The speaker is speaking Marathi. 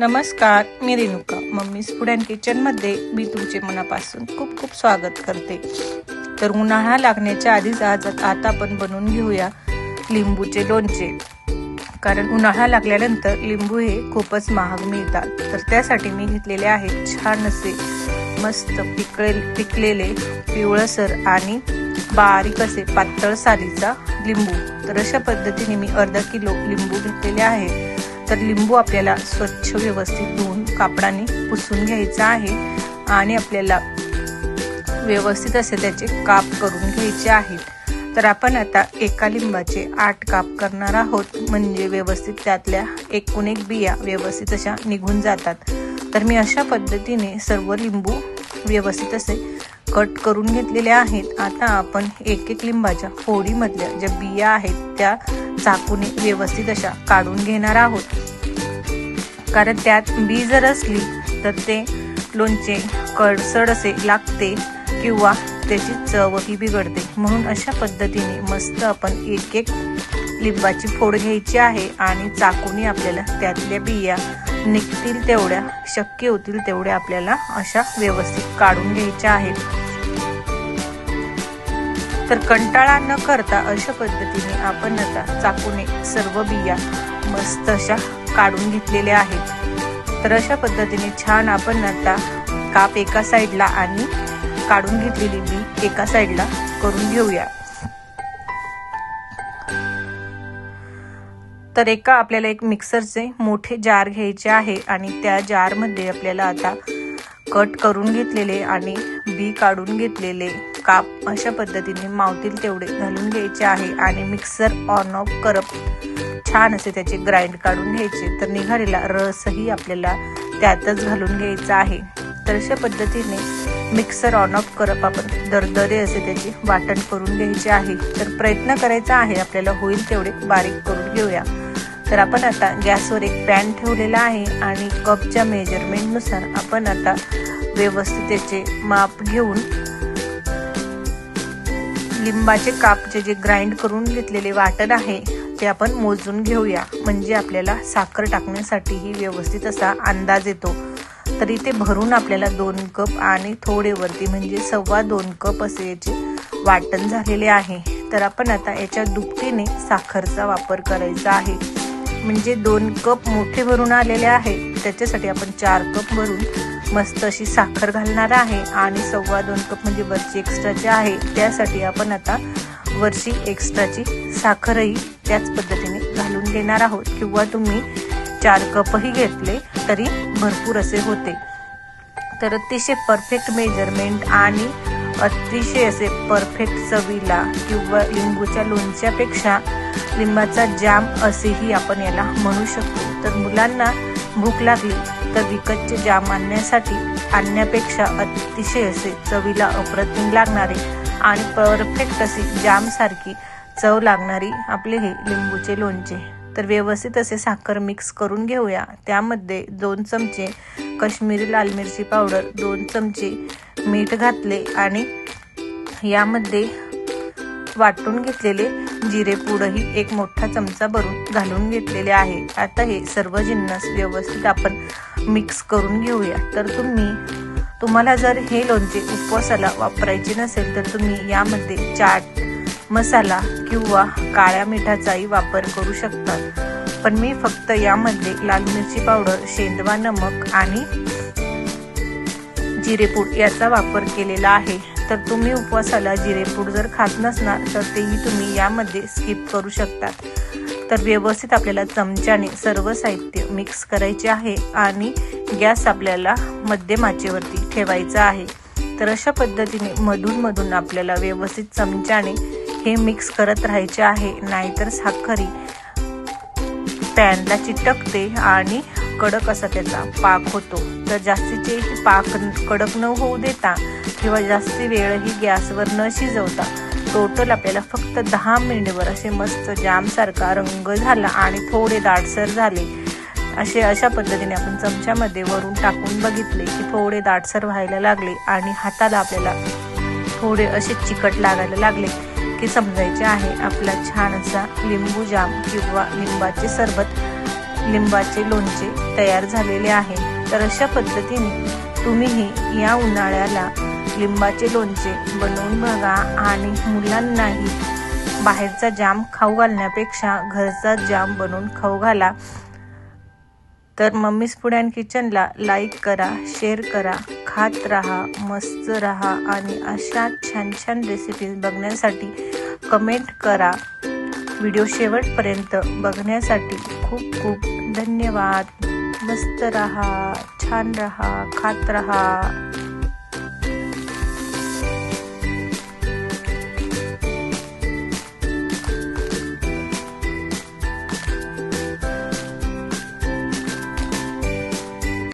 नमस्कार मी रेणुका. मम्मीज फूड अँड किचनमध्ये मी तुमचे मनापासून खूप खूप स्वागत करते. तर उन्हाळा लागण्याच्या आधीच आज आता आपण बनवून घेऊया लिंबूचे लोणचे. कारण उन्हाळा लागल्यानंतर लिंबू हे खूपच महाग मिळतात. तर त्यासाठी मी घेतलेले आहेत छान असे मस्त पिकळे पिकलेले पिवळसर आणि बारीक असे पातळ सालीचा लिंबू. तर अशा पद्धतीने मी अर्धा किलो लिंबू घेतलेले आहे तर लिंबू आपल्याला स्वच्छ व्यवस्थित धुवून कापडाने पुसून घ्यायचा आहे आणि आपल्याला व्यवस्थित असे त्याचे काप करून घ्यायचे आहेत. तर आपण आता एका लिंबाचे आठ काप करणार आहोत. म्हणजे व्यवस्थित त्यातल्या एकूण एक बिया व्यवस्थित अशा निघून जातात. तर मी अशा पद्धतीने सर्व लिंबू व्यवस्थित असे कट करून घेतलेले आहेत. आता आपण एक एक लिंबाच्या फोडीमधल्या ज्या बिया आहेत त्या चाकूने व्यवस्थित अशा काढून घेणार आहोत. कारण त्यात बी जर असली तर ते लोणचे कडसड असे लागते किंवा त्याची चवही बिघडते. म्हणून अशा पद्धतीने मस्त आपण एक एक लिंबाची फोड घ्यायची आहे आणि चाकूने आपल्याला त्यातल्या बिया निघतील तेवढ्या शक्य होतील तेवढ्या आपल्याला अशा व्यवस्थित काढून घ्यायच्या आहेत. तर कंटाळा न करता अशा पद्धतीने आपण आता चाकूने सर्व बिया मस्त अशा काढून घेतलेले आहेत. तर अशा पद्धतीने छान आपण आता काप एका साईडला आणि काढून घेतलेली बी एका साईडला करून घेऊया. तर एका आपल्याला एक मिक्सरचे मोठे जार घ्यायचे आहे आणि त्या जारमध्ये आपल्याला आता कट करून घेतलेले आणि बी काढून घेतलेले काप अशा पद्धतीने मावतील तेवढे घालून घ्यायचे आहे आणि मिक्सर ऑन ऑफ करप छान असे त्याचे ग्राइंड काढून घ्यायचे. तर निघालेला रसही आपल्याला त्यातच घालून घ्यायचा आहे. तर अशा पद्धतीने मिक्सर ऑन ऑफ करप आपण दरदरे असे त्याचे वाटण करून घ्यायचे आहे. तर प्रयत्न करायचा आहे. आपल्याला होईल तेवढे बारीक करून घेऊया. तर आपण आता गॅसवर एक पॅन ठेवलेला आहे आणि कपच्या मेजरमेंटनुसार आपण आता व्यवस्थित त्याचे माप घेऊन लिंबाचे कापचे जे ग्राइंड करून घेतलेले वाटण आहे ते आपण मोजून घेऊया. म्हणजे आपल्याला साखर टाकण्यासाठीही व्यवस्थित असा अंदाज येतो. तर इथे भरून आपल्याला दोन कप आणि थोडे वरती म्हणजे सव्वा दोन कप असे याचे वाटण झालेले आहे. तर आपण आता याच्या दुपटीने साखरचा वापर करायचा आहे. म्हणजे दोन कप मोठे भरून आलेले आहे त्याच्यासाठी आपण चार कप भरून मस्त अशी साखर घालणार आहे आणि सव्वा दोन कप म्हणजे वरची एक्स्ट्राचे आहे त्यासाठी आपण आता वरची एक्स्ट्राची साखरही त्याच पद्धतीने घालून घेणार आहोत. किंवा तुम्ही चार कपही घेतले तरी भरपूर असे होते. तर अतिशय परफेक्ट मेजरमेंट आणि अतिशय असे परफेक्ट चवीला किंवा लिंबूच्या लोणच्यापेक्षा लिंबाचा जाम असेही आपण याला म्हणू शकतो. तर मुलांना भूक लागली तर विकतचे जाम आणण्यासाठी आणण्यापेक्षा अतिशय असे चवीला अप्रतिम लागणारे आणि परफेक्ट अशी जामसारखी चव लागणारी आपले हे लिंबूचे लोणचे. तर व्यवस्थित असे साखर मिक्स करून घेऊया. त्यामध्ये दोन चमचे कश्मीरी लाल मिरची पावडर दोन चमचे मीठ घातले आणि यामध्ये वाटून घेतलेले जिरे पुडही एक मोठा चमचा भरून घालून घेतलेले आहे. आता हे सर्व जिन्नस व्यवस्थित आपण मिक्स करून घेऊया. तर तुम्ही तुम्हाला जर हे लोणचे उपवासाला वापरायचे नसेल तर तुम्ही यामध्ये चाट मसाला किंवा काळ्या मिठाचाही वापर करू शकता. पण मी फक्त यामध्ये लाल मिरची पावडर शेंदवा नमक आणि जिरेपूड याचा वापर केलेला आहे. तर तुम्ही उपवासाला जिरेपूड जर खात नसणार तर तेही तुम्ही यामध्ये स्किप करू शकता. तर व्यवस्थित आपल्याला चमच्याने सर्व साहित्य मिक्स करायचे आहे आणि गॅस आपल्याला मध्यमाचेवरती ठेवायचा आहे. तर अशा पद्धतीने मधून मधून आपल्याला व्यवस्थित चमच्याने हे मिक्स करत राहायचे आहे. नाहीतर साखरी पॅनला चिटकते आणि कडक असा त्याचा पाक होतो. तर जास्तीचे पाक कडक न होऊ देता किंवा जास्ती वेळही गॅसवर न शिजवता टोटल आपल्याला फक्त दहा मिनिटवर असे मस्त जामसारखा रंग झाला आणि थोडे दाटसर झाले. असे अशा पद्धतीने आपण चमच्यामध्ये वरून टाकून बघितले की थोडे दाटसर व्हायला लागले आणि हाताला आपल्याला थोडे असे चिकट लागायला लागले की समजायचे आहे आपला छान असा लिंबू जाम किंवा लिंबाचे सरबत लिंबाचे लोणचे तयार झालेले आहे. तर अशा पद्धतीने तुम्हीही या उन्हाळ्याला लिंबाचे लोणचे बनवून बघा आणि मुलांनाही बाहेरचा जाम खाऊ घालण्यापेक्षा घरचा जाम बनवून खाऊ घाला. तर मम्मीज फूड अँड किचनला लाईक करा शेअर करा खात राहा मस्त राहा आणि अशा छान छान रेसिपीज बघण्यासाठी कमेंट करा. व्हिडिओ शेवटपर्यंत बघण्यासाठी खूप खूप धन्यवाद. मस्त रहा छान रहा खात रहा.